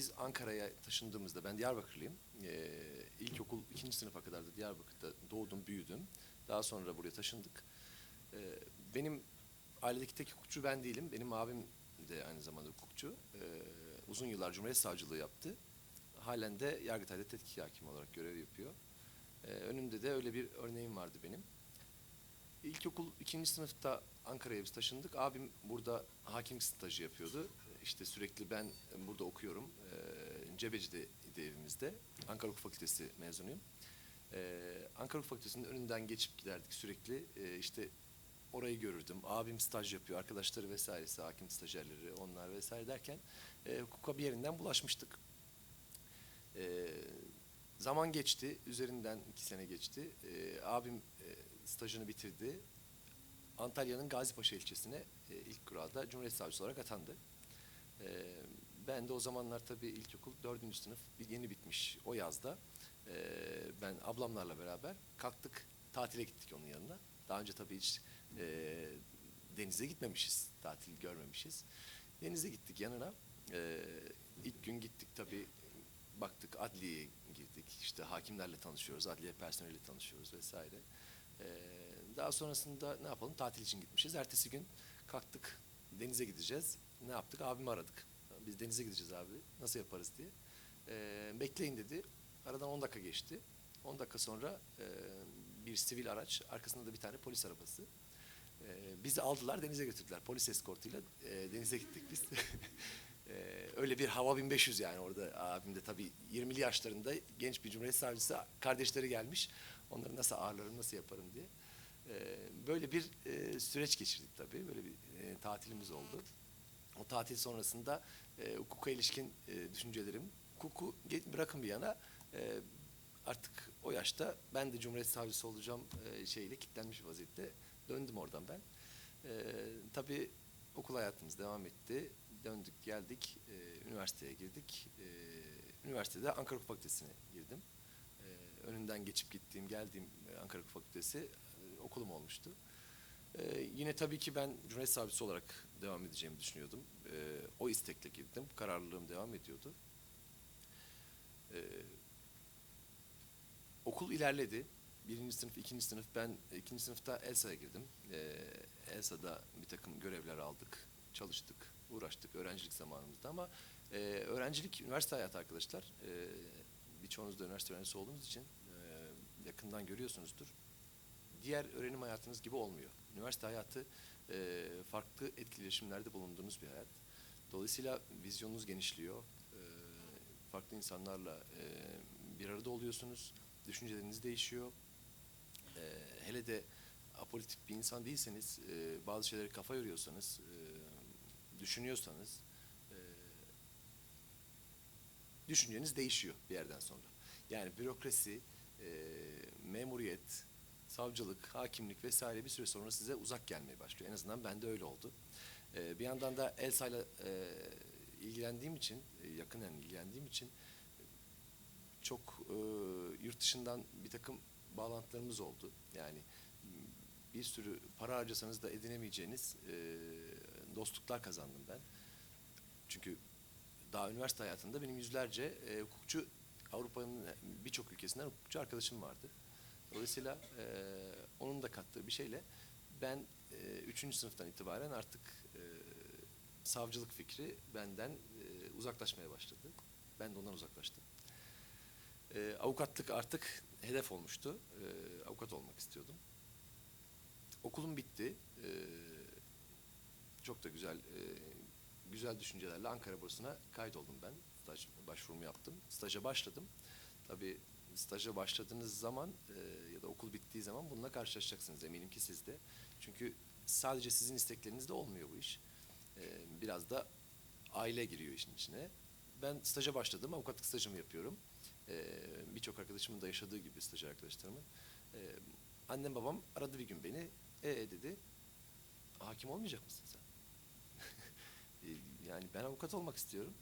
Biz Ankara'ya taşındığımızda, ben Diyarbakırlıyım. Ee, ilkokul ikinci sınıfa kadar da Diyarbakır'da doğdum, büyüdüm. Daha sonra buraya taşındık. Ee, benim ailedeki tek hukukçu ben değilim. Benim abim de aynı zamanda hukukçu. Ee, uzun yıllar Cumhuriyet Savcılığı yaptı. Halen de Yargıtay'da tetkik hakimi olarak görev yapıyor. Ee, önümde de öyle bir örneğim vardı benim. İlkokul ikinci sınıfta Ankara'ya biz taşındık. Abim burada hakimlik stajı yapıyordu. İşte sürekli ben burada okuyorum. Ee, Cebeci'de evimizde. Ankara Hukuk Fakültesi mezunuyum. Ee, Ankara Hukuk Fakültesi'nin önünden geçip giderdik sürekli. Ee, işte orayı görürdüm. Abim staj yapıyor. Arkadaşları vesairesi, hakim stajyerleri onlar vesaire derken e, hukuka bir yerinden bulaşmıştık. Ee, zaman geçti. Üzerinden iki sene geçti. Ee, abim e, stajını bitirdi. Antalya'nın Gazipaşa ilçesine e, ilk kurada Cumhuriyet Savcısı olarak atandı. E, ben de o zamanlar tabii ilkokul dördüncü sınıf yeni bitmiş o yazda. E, ben ablamlarla beraber kalktık tatile gittik onun yanına. Daha önce tabii hiç e, denize gitmemişiz, tatil görmemişiz. Denize gittik yanına. E, ilk gün gittik tabii baktık adliyeye girdik. İşte hakimlerle tanışıyoruz, adliye personeliyle tanışıyoruz vesaire. Ee, daha sonrasında ne yapalım? Tatil için gitmişiz. Ertesi gün kalktık denize gideceğiz. Ne yaptık? Abimi aradık. Biz denize gideceğiz abi. Nasıl yaparız diye. Ee, bekleyin dedi. Aradan 10 dakika geçti. 10 dakika sonra e, bir sivil araç, arkasında da bir tane polis arabası. Ee, bizi aldılar, denize götürdüler. Polis eskortuyla e, denize gittik biz. Ee, öyle bir hava 1500 yani orada abim de tabii 20'li yaşlarında genç bir cumhuriyet savcısı kardeşleri gelmiş. Onları nasıl ağırlarım, nasıl yaparım diye. Ee, böyle bir e, süreç geçirdik tabii. Böyle bir e, tatilimiz oldu. O tatil sonrasında e, hukuka ilişkin e, düşüncelerim, hukuku bırakın bir yana e, artık o yaşta ben de Cumhuriyet Savcısı olacağım e, şeyle kilitlenmiş vaziyette döndüm oradan ben. E, tabii okul hayatımız devam etti. Döndük geldik, e, üniversiteye girdik. E, üniversitede Ankara Hukuk Fakültesi'ne girdim. E, önünden geçip gittiğim, geldiğim e, Ankara Hukuk Fakültesi e, okulum olmuştu. E, yine tabii ki ben Cumhuriyet Savcısı olarak devam edeceğimi düşünüyordum. E, o istekle girdim. Kararlılığım devam ediyordu. E, okul ilerledi. Birinci sınıf, ikinci sınıf. Ben ikinci sınıfta ELSA'ya girdim. E, ELSA'da bir takım görevler aldık, çalıştık, uğraştık öğrencilik zamanımızda ama e, öğrencilik, üniversite hayatı arkadaşlar. E, birçoğunuz da üniversite öğrencisi olduğunuz için e, yakından görüyorsunuzdur. Diğer öğrenim hayatınız gibi olmuyor. Üniversite hayatı e, farklı etkileşimlerde bulunduğunuz bir hayat. Dolayısıyla vizyonunuz genişliyor. E, farklı insanlarla e, bir arada oluyorsunuz. Düşünceleriniz değişiyor. E, hele de apolitik bir insan değilseniz, e, bazı şeyleri kafa yoruyorsanız, e, düşünüyorsanız, e, düşünceniz değişiyor bir yerden sonra. Yani bürokrasi, e, memuriyet, savcılık, hakimlik vesaire bir süre sonra size uzak gelmeye başlıyor. En azından bende öyle oldu. E, bir yandan da Elsa'yla e, ilgilendiğim için, e, yakından ilgilendiğim için e, çok e, yurt dışından bir takım bağlantılarımız oldu. Yani bir sürü para harcasanız da edinemeyeceğiniz e, dostluklar kazandım ben. Çünkü daha üniversite hayatında benim yüzlerce e, hukukçu Avrupa'nın birçok ülkesinden hukukçu arkadaşım vardı. Dolayısıyla e, onun da kattığı bir şeyle ben e, üçüncü sınıftan itibaren artık e, savcılık fikri benden e, uzaklaşmaya başladı. Ben de ondan uzaklaştım. E, avukatlık artık hedef olmuştu. E, avukat olmak istiyordum. Okulum bitti. E, çok da güzel e, güzel düşüncelerle Ankara Borsası'na kaydoldum ben. Staj başvurumu yaptım. Staja başladım. Tabii staja başladığınız zaman e, ya da okul bittiği zaman bununla karşılaşacaksınız eminim ki siz de. Çünkü sadece sizin isteklerinizle olmuyor bu iş. E, biraz da aile giriyor işin içine. Ben staja başladım, avukatlık stajımı yapıyorum. E, Birçok arkadaşımın da yaşadığı gibi staj arkadaşlarımın. E, annem babam aradı bir gün beni. E dedi, hakim olmayacak mısın sen? E, yani ben avukat olmak istiyorum.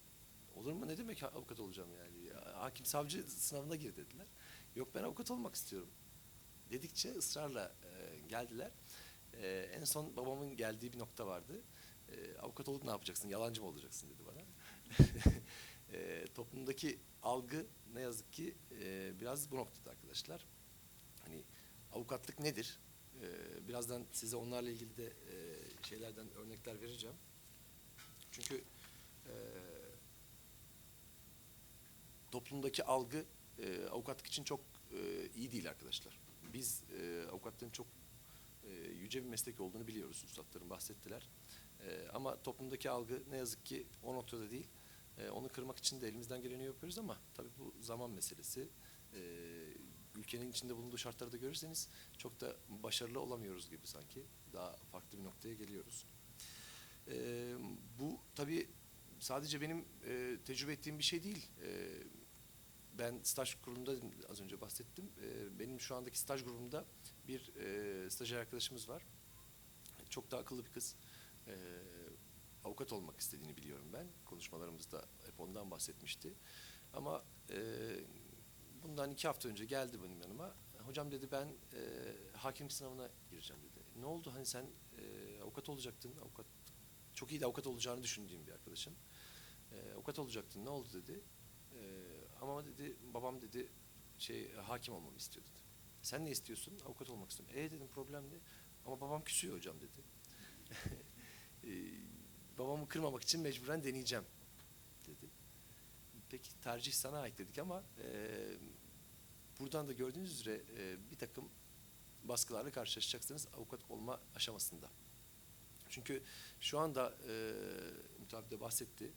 Olur mu? Ne demek avukat olacağım yani? Ya, hakim savcı sınavına gir dediler. Yok ben avukat olmak istiyorum. Dedikçe ısrarla e, geldiler. E, en son babamın geldiği bir nokta vardı. E, avukat olup ne yapacaksın? Yalancı mı olacaksın dedi bana. e, toplumdaki algı ne yazık ki e, biraz bu noktada arkadaşlar. Hani avukatlık nedir? E, birazdan size onlarla ilgili de e, şeylerden örnekler vereceğim. Çünkü e, toplumdaki algı e, avukatlık için çok e, iyi değil arkadaşlar. Biz e, avukatların çok e, yüce bir meslek olduğunu biliyoruz. Üstadlarım bahsettiler. E, ama toplumdaki algı ne yazık ki o noktada değil. E, onu kırmak için de elimizden geleni yapıyoruz ama tabii bu zaman meselesi. E, ülkenin içinde bulunduğu şartları da görürseniz çok da başarılı olamıyoruz gibi sanki. Daha farklı bir noktaya geliyoruz. E, bu tabii sadece benim e, tecrübe ettiğim bir şey değil. E, ben staj kurumunda az önce bahsettim. E, benim şu andaki staj grubumda bir e, stajyer arkadaşımız var. Çok da akıllı bir kız. E, avukat olmak istediğini biliyorum ben. Konuşmalarımızda hep ondan bahsetmişti. Ama e, bundan iki hafta önce geldi benim yanıma. Hocam dedi ben e, hakimlik sınavına gireceğim dedi. Ne oldu hani sen e, avukat olacaktın. Avukat çok iyi de avukat olacağını düşündüğüm bir arkadaşım. E, avukat olacaktın ne oldu dedi. E, ama dedi babam dedi şey hakim olmamı istiyor dedi. Sen ne istiyorsun? Avukat olmak istiyorum. E dedim problem ne? Ama babam küsüyor hocam dedi. e, babamı kırmamak için mecburen deneyeceğim dedi. Peki tercih sana ait dedik ama e, buradan da gördüğünüz üzere e, bir takım baskılarla karşılaşacaksınız avukat olma aşamasında. Çünkü şu anda e, mütabip de bahsetti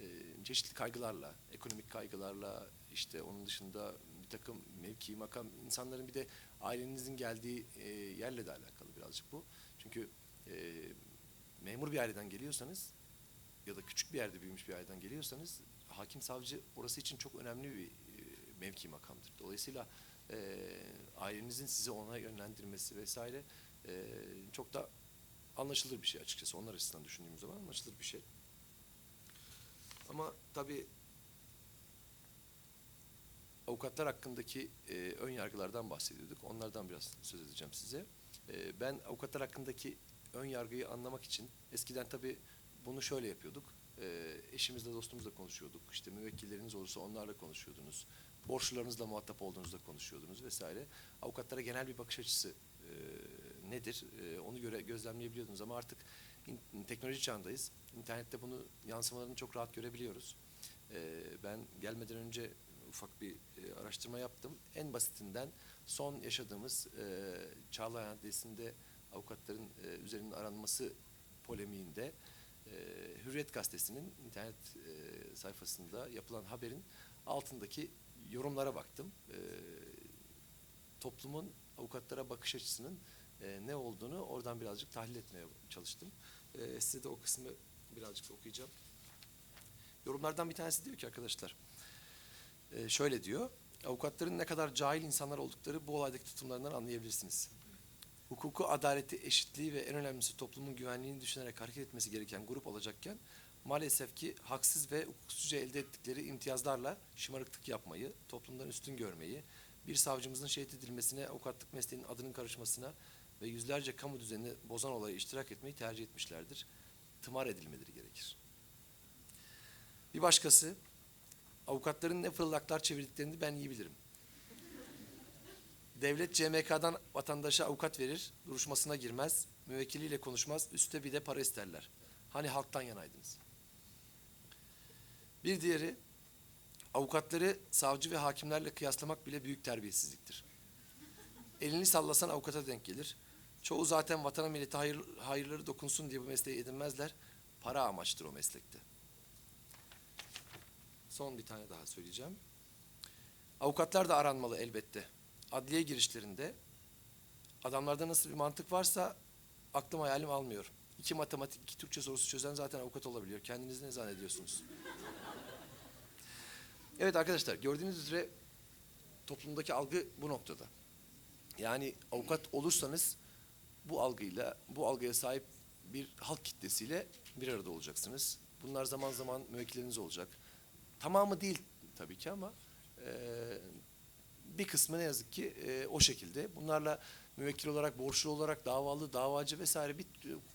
e, çeşitli kaygılarla, ekonomik kaygılarla, işte onun dışında bir takım mevki, makam, insanların bir de ailenizin geldiği e, yerle de alakalı birazcık bu. Çünkü e, memur bir aileden geliyorsanız ya da küçük bir yerde büyümüş bir aileden geliyorsanız hakim savcı orası için çok önemli bir e, mevki makamdır. Dolayısıyla e, ailenizin sizi ona yönlendirmesi vesaire e, çok da anlaşılır bir şey açıkçası. Onlar açısından düşündüğümüz zaman anlaşılır bir şey. Ama tabii avukatlar hakkındaki e, ön yargılardan bahsediyorduk. Onlardan biraz söz edeceğim size. E, ben avukatlar hakkındaki ön yargıyı anlamak için eskiden tabii bunu şöyle yapıyorduk. E, eşimizle dostumuzla konuşuyorduk. İşte müvekkilleriniz olursa onlarla konuşuyordunuz. Borçlularınızla muhatap olduğunuzda konuşuyordunuz vesaire. Avukatlara genel bir bakış açısı e, nedir? E, onu göre gözlemleyebiliyordunuz ama artık teknoloji çağındayız. İnternette bunu yansımalarını çok rahat görebiliyoruz. E, ben gelmeden önce ufak bir e, araştırma yaptım. En basitinden son yaşadığımız e, Çağlayan Adliyesi'nde avukatların e, üzerinin aranması polemiğinde e, Hürriyet Gazetesi'nin internet e, sayfasında yapılan haberin altındaki yorumlara baktım. Toplumun avukatlara bakış açısının e, ne olduğunu oradan birazcık tahlil etmeye çalıştım. E, size de o kısmı birazcık okuyacağım. Yorumlardan bir tanesi diyor ki arkadaşlar, e, şöyle diyor, avukatların ne kadar cahil insanlar oldukları bu olaydaki tutumlarından anlayabilirsiniz. Hukuku, adaleti, eşitliği ve en önemlisi toplumun güvenliğini düşünerek hareket etmesi gereken grup olacakken maalesef ki haksız ve hukuksuzca elde ettikleri imtiyazlarla şımarıklık yapmayı, toplumdan üstün görmeyi, bir savcımızın şehit edilmesine, avukatlık mesleğinin adının karışmasına ve yüzlerce kamu düzenini bozan olaya iştirak etmeyi tercih etmişlerdir. Tımar edilmeleri gerekir. Bir başkası, avukatların ne fırlaklar çevirdiklerini ben iyi bilirim. Devlet CMK'dan vatandaşa avukat verir, duruşmasına girmez, müvekkiliyle konuşmaz, üstte bir de para isterler. Hani halktan yanaydınız. Bir diğeri, avukatları savcı ve hakimlerle kıyaslamak bile büyük terbiyesizliktir. Elini sallasan avukata denk gelir. Çoğu zaten vatana millete hayır, hayırları dokunsun diye bu mesleği edinmezler. Para amaçtır o meslekte. Son bir tane daha söyleyeceğim. Avukatlar da aranmalı elbette. Adliye girişlerinde adamlarda nasıl bir mantık varsa aklım hayalim almıyor. İki matematik, iki Türkçe sorusu çözen zaten avukat olabiliyor. Kendinizi ne zannediyorsunuz? evet arkadaşlar gördüğünüz üzere toplumdaki algı bu noktada. Yani avukat olursanız bu algıyla, bu algıya sahip bir halk kitlesiyle bir arada olacaksınız. Bunlar zaman zaman müvekkilleriniz olacak. Tamamı değil tabii ki ama e, bir kısmı ne yazık ki e, o şekilde. Bunlarla müvekkil olarak, borçlu olarak, davalı, davacı vesaire bir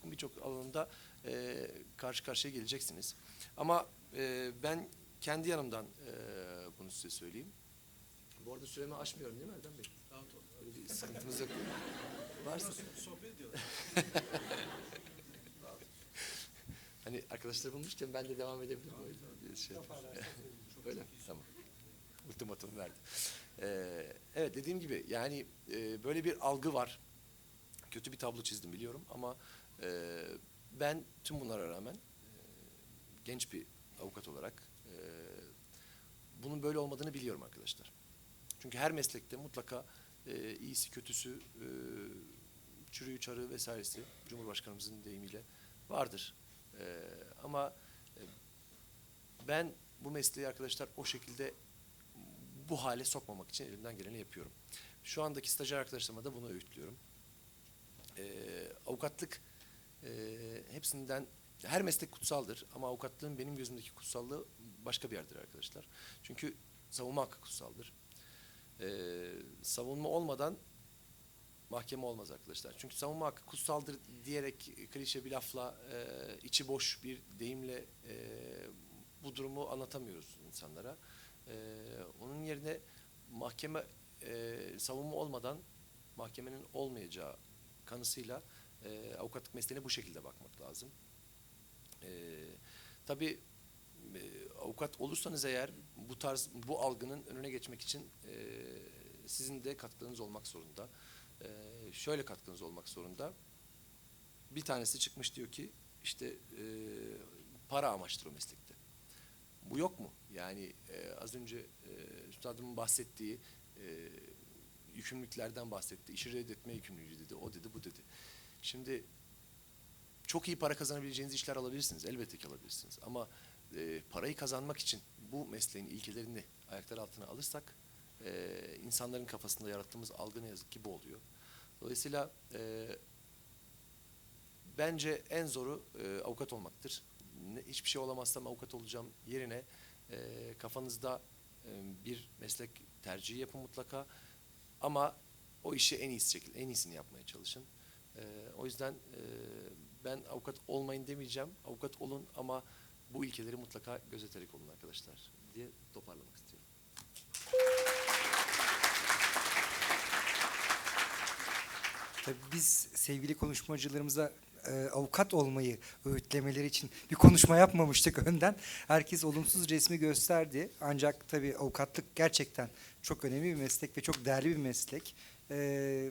birçok alanında e, karşı karşıya geleceksiniz. Ama e, ben kendi yanımdan e, bunu size söyleyeyim. Bu arada süremi aşmıyorum değil mi Erdem Bey? Böyle bir sıkıntımız yok. Varsa. Sohbet ediyorlar. Hani arkadaşlar bulmuşken ben de devam edebilirim. bir şey yapayım. Öyle? Tamam. Ultimatum verdi. Ee, evet dediğim gibi yani e, böyle bir algı var. Kötü bir tablo çizdim biliyorum ama e, ben tüm bunlara rağmen e, genç bir avukat olarak e, bunun böyle olmadığını biliyorum arkadaşlar. Çünkü her meslekte mutlaka e, iyisi kötüsü e, çürüğü çarığı vesairesi Cumhurbaşkanımızın deyimiyle vardır. E, ama e, ben bu mesleği arkadaşlar o şekilde bu hale sokmamak için elimden geleni yapıyorum. Şu andaki stajyer arkadaşlarıma da bunu öğütlüyorum. E, avukatlık e, hepsinden her meslek kutsaldır ama avukatlığın benim gözümdeki kutsallığı başka bir yerdir arkadaşlar. Çünkü savunma hakkı kutsaldır. Ee, savunma olmadan mahkeme olmaz arkadaşlar. Çünkü savunma hakkı kutsaldır diyerek klişe bir lafla, e, içi boş bir deyimle e, bu durumu anlatamıyoruz insanlara. E, onun yerine mahkeme e, savunma olmadan mahkemenin olmayacağı kanısıyla e, avukatlık mesleğine bu şekilde bakmak lazım. E, tabii e, avukat olursanız eğer bu tarz bu algının önüne geçmek için e, sizin de katkınız olmak zorunda. E, şöyle katkınız olmak zorunda. Bir tanesi çıkmış diyor ki işte e, para amaçtır o meslekte. Bu yok mu? Yani e, az önce e, üstadımın bahsettiği e, yükümlülüklerden bahsetti. İşi reddetme yükümlülüğü dedi. O dedi, bu dedi. Şimdi çok iyi para kazanabileceğiniz işler alabilirsiniz. Elbette ki alabilirsiniz. Ama e, parayı kazanmak için bu mesleğin ilkelerini ayaklar altına alırsak e, insanların kafasında yarattığımız algı ne yazık ki bu oluyor. Dolayısıyla e, bence en zoru e, avukat olmaktır. Ne, hiçbir şey olamazsam avukat olacağım yerine e, kafanızda e, bir meslek tercihi yapın mutlaka. Ama o işi en iyisi şekilde, en iyisini yapmaya çalışın. E, o yüzden e, ben avukat olmayın demeyeceğim. Avukat olun ama bu ilkeleri mutlaka gözeterek olun arkadaşlar diye toparlamak istiyorum. Tabii biz sevgili konuşmacılarımıza e, avukat olmayı öğütlemeleri için bir konuşma yapmamıştık önden. Herkes olumsuz resmi gösterdi. Ancak tabii avukatlık gerçekten çok önemli bir meslek ve çok değerli bir meslek. E,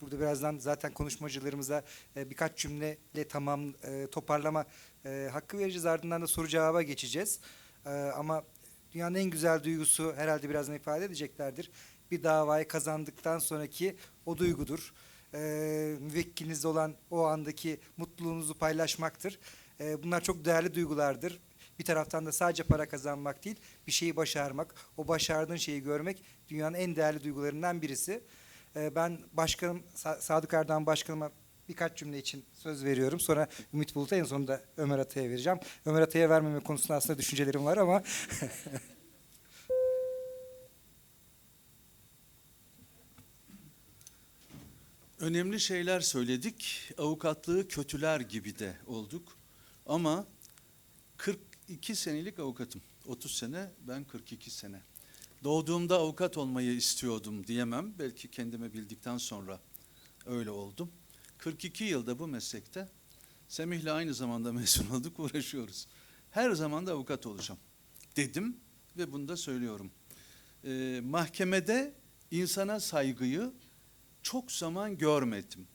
burada birazdan zaten konuşmacılarımıza e, birkaç cümleyle tamam e, toparlama e, hakkı vereceğiz. Ardından da soru cevaba geçeceğiz. E, ama dünyanın en güzel duygusu herhalde birazdan ifade edeceklerdir. Bir davayı kazandıktan sonraki o duygudur e, müvekkilinizde olan o andaki mutluluğunuzu paylaşmaktır. E, bunlar çok değerli duygulardır. Bir taraftan da sadece para kazanmak değil, bir şeyi başarmak, o başardığın şeyi görmek dünyanın en değerli duygularından birisi. E, ben başkanım, Sa- Sadık Erdoğan başkanıma birkaç cümle için söz veriyorum. Sonra Ümit Bulut'a en sonunda Ömer Atay'a vereceğim. Ömer Atay'a vermeme konusunda aslında düşüncelerim var ama Önemli şeyler söyledik. Avukatlığı kötüler gibi de olduk. Ama 42 senelik avukatım. 30 sene, ben 42 sene. Doğduğumda avukat olmayı istiyordum diyemem. Belki kendime bildikten sonra öyle oldum. 42 yılda bu meslekte Semih'le aynı zamanda mezun olduk, uğraşıyoruz. Her zaman da avukat olacağım dedim ve bunu da söylüyorum. Ee, mahkemede insana saygıyı çok zaman görmedim.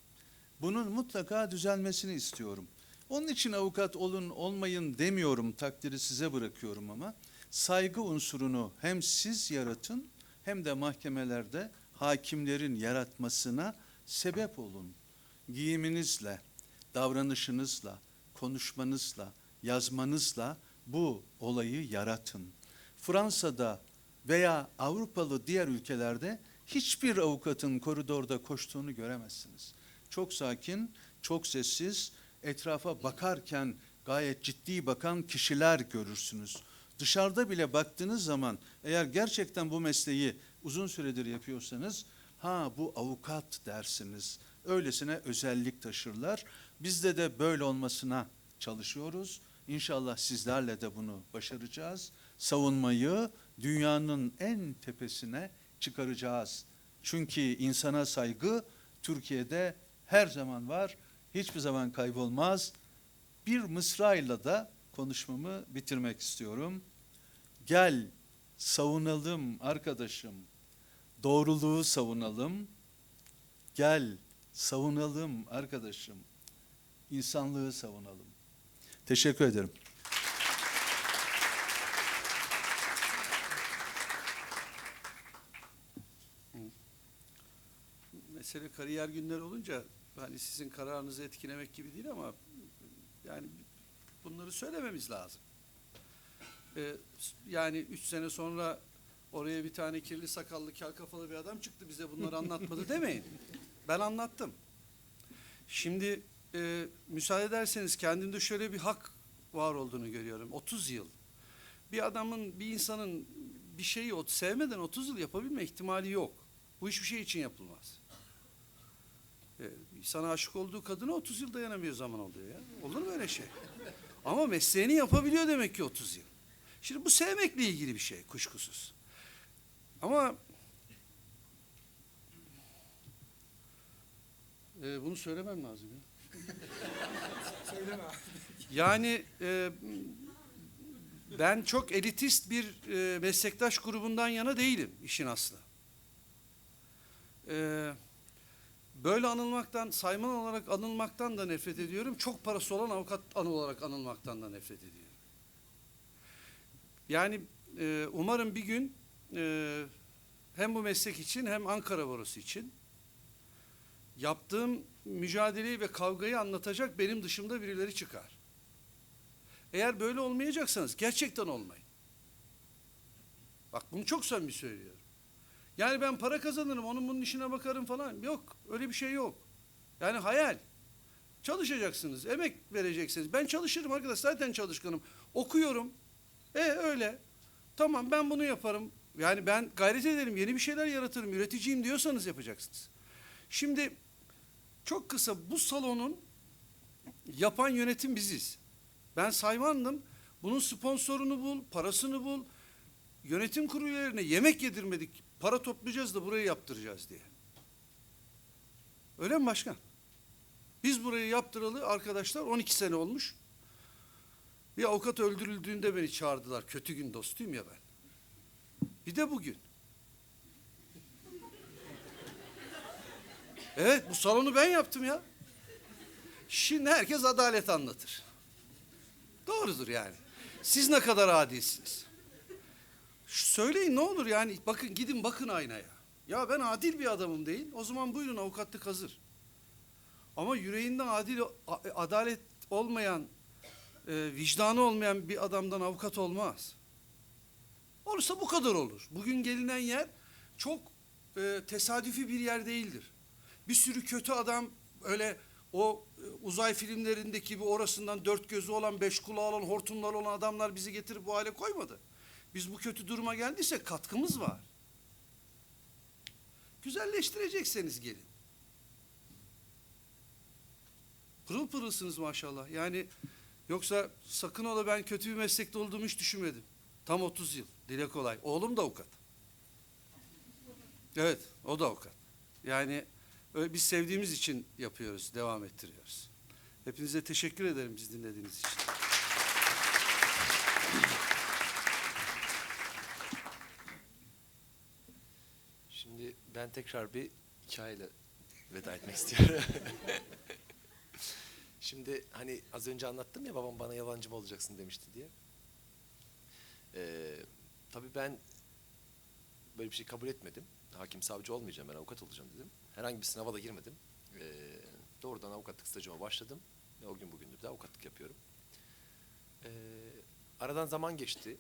Bunun mutlaka düzelmesini istiyorum. Onun için avukat olun olmayın demiyorum, takdiri size bırakıyorum ama saygı unsurunu hem siz yaratın hem de mahkemelerde hakimlerin yaratmasına sebep olun. Giyiminizle, davranışınızla, konuşmanızla, yazmanızla bu olayı yaratın. Fransa'da veya Avrupalı diğer ülkelerde hiçbir avukatın koridorda koştuğunu göremezsiniz. Çok sakin, çok sessiz, etrafa bakarken gayet ciddi bakan kişiler görürsünüz. Dışarıda bile baktığınız zaman eğer gerçekten bu mesleği uzun süredir yapıyorsanız ha bu avukat dersiniz. Öylesine özellik taşırlar. Bizde de böyle olmasına çalışıyoruz. İnşallah sizlerle de bunu başaracağız. savunmayı dünyanın en tepesine çıkaracağız. Çünkü insana saygı Türkiye'de her zaman var, hiçbir zaman kaybolmaz. Bir mısrayla da konuşmamı bitirmek istiyorum. Gel savunalım arkadaşım, doğruluğu savunalım. Gel savunalım arkadaşım, insanlığı savunalım. Teşekkür ederim. Kariyer günleri olunca hani sizin kararınızı etkilemek gibi değil ama yani bunları söylememiz lazım. Ee, yani üç sene sonra oraya bir tane kirli sakallı kel kafalı bir adam çıktı bize bunları anlatmadı demeyin. Ben anlattım. Şimdi e, müsaade ederseniz kendimde şöyle bir hak var olduğunu görüyorum. 30 yıl. Bir adamın, bir insanın bir şeyi sevmeden 30 yıl yapabilme ihtimali yok. Bu hiçbir şey için yapılmaz. Ee, sana aşık olduğu kadına 30 yıl dayanamıyor zaman oluyor ya. Olur mu öyle şey? Ama mesleğini yapabiliyor demek ki 30 yıl. Şimdi bu sevmekle ilgili bir şey kuşkusuz. Ama Ee, bunu söylemem lazım ya. Söyleme. Yani e, ben çok elitist bir e, meslektaş grubundan yana değilim işin aslı. E, böyle anılmaktan, sayman olarak anılmaktan da nefret ediyorum. Çok parası olan avukat anı olarak anılmaktan da nefret ediyorum. Yani e, umarım bir gün e, hem bu meslek için hem Ankara Barosu için yaptığım mücadeleyi ve kavgayı anlatacak benim dışımda birileri çıkar. Eğer böyle olmayacaksanız gerçekten olmayın. Bak bunu çok samimi söylüyorum. Yani ben para kazanırım, onun bunun işine bakarım falan. Yok, öyle bir şey yok. Yani hayal. Çalışacaksınız, emek vereceksiniz. Ben çalışırım arkadaş, zaten çalışkanım. Okuyorum. E öyle. Tamam ben bunu yaparım. Yani ben gayret ederim, yeni bir şeyler yaratırım, üreticiyim diyorsanız yapacaksınız. Şimdi çok kısa bu salonun yapan yönetim biziz. Ben saymandım. Bunun sponsorunu bul, parasını bul. Yönetim kurulu üyelerine yemek yedirmedik. Para toplayacağız da burayı yaptıracağız diye. Öyle mi başkan? Biz burayı yaptıralı arkadaşlar 12 sene olmuş. Bir avukat öldürüldüğünde beni çağırdılar. Kötü gün dostuyum ya ben. Bir de bugün. Evet bu salonu ben yaptım ya. Şimdi herkes adalet anlatır. Doğrudur yani. Siz ne kadar adilsiniz? Söyleyin ne olur yani bakın gidin bakın aynaya. Ya ben adil bir adamım değil. O zaman buyurun avukatlık hazır. Ama yüreğinde adil adalet olmayan, e, vicdanı olmayan bir adamdan avukat olmaz. Olursa bu kadar olur. Bugün gelinen yer çok e, tesadüfi bir yer değildir. Bir sürü kötü adam öyle o e, uzay filmlerindeki gibi orasından dört gözü olan, beş kulağı olan, hortumlar olan adamlar bizi getirip bu hale koymadı. Biz bu kötü duruma geldiyse katkımız var. Güzelleştirecekseniz gelin. Pırıl pırılsınız maşallah. Yani yoksa sakın ola ben kötü bir meslekte olduğumu hiç düşünmedim. Tam 30 yıl. Dile kolay. Oğlum da avukat. Evet, o da avukat. Yani öyle biz sevdiğimiz için yapıyoruz, devam ettiriyoruz. Hepinize teşekkür ederim biz dinlediğiniz için. Şimdi ben tekrar bir hikayeyle veda etmek istiyorum. Şimdi hani az önce anlattım ya babam bana yalancı mı olacaksın demişti diye. Ee, tabii ben böyle bir şey kabul etmedim. Hakim savcı olmayacağım ben avukat olacağım dedim. Herhangi bir sınava da girmedim. Ee, doğrudan avukatlık stajıma başladım. Ve o gün bugündür de avukatlık yapıyorum. Ee, aradan zaman geçti.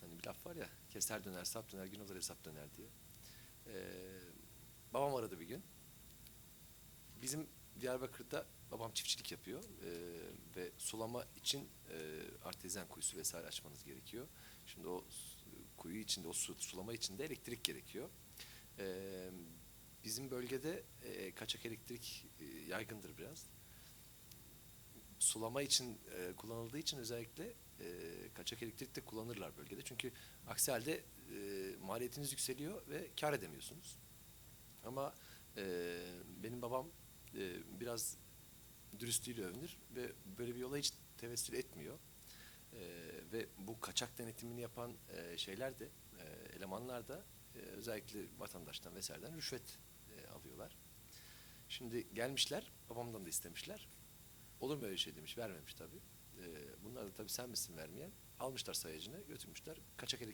Hani bir laf var ya keser döner sap döner gün olur hesap döner diye. Ee, babam aradı bir gün. Bizim Diyarbakır'da babam çiftçilik yapıyor ee, ve sulama için e, artezyen kuyusu vesaire açmanız gerekiyor. Şimdi o kuyu içinde, o su, sulama için de elektrik gerekiyor. Ee, bizim bölgede e, kaçak elektrik e, yaygındır biraz. Sulama için e, kullanıldığı için özellikle e, kaçak elektrik de kullanırlar bölgede. Çünkü aksi halde e, maliyetiniz yükseliyor ve kar edemiyorsunuz. Ama e, benim babam e, biraz dürüstlüğüyle övünür ve böyle bir yola hiç tevessül etmiyor. E, ve bu kaçak denetimini yapan e, şeyler de e, elemanlar da e, özellikle vatandaştan vesaireden rüşvet e, alıyorlar. Şimdi gelmişler, babamdan da istemişler. Olur mu öyle şey demiş, vermemiş tabii. E, bunlar da tabii sen misin vermeyen? Almışlar sayacını, götürmüşler. Kaçak elektrik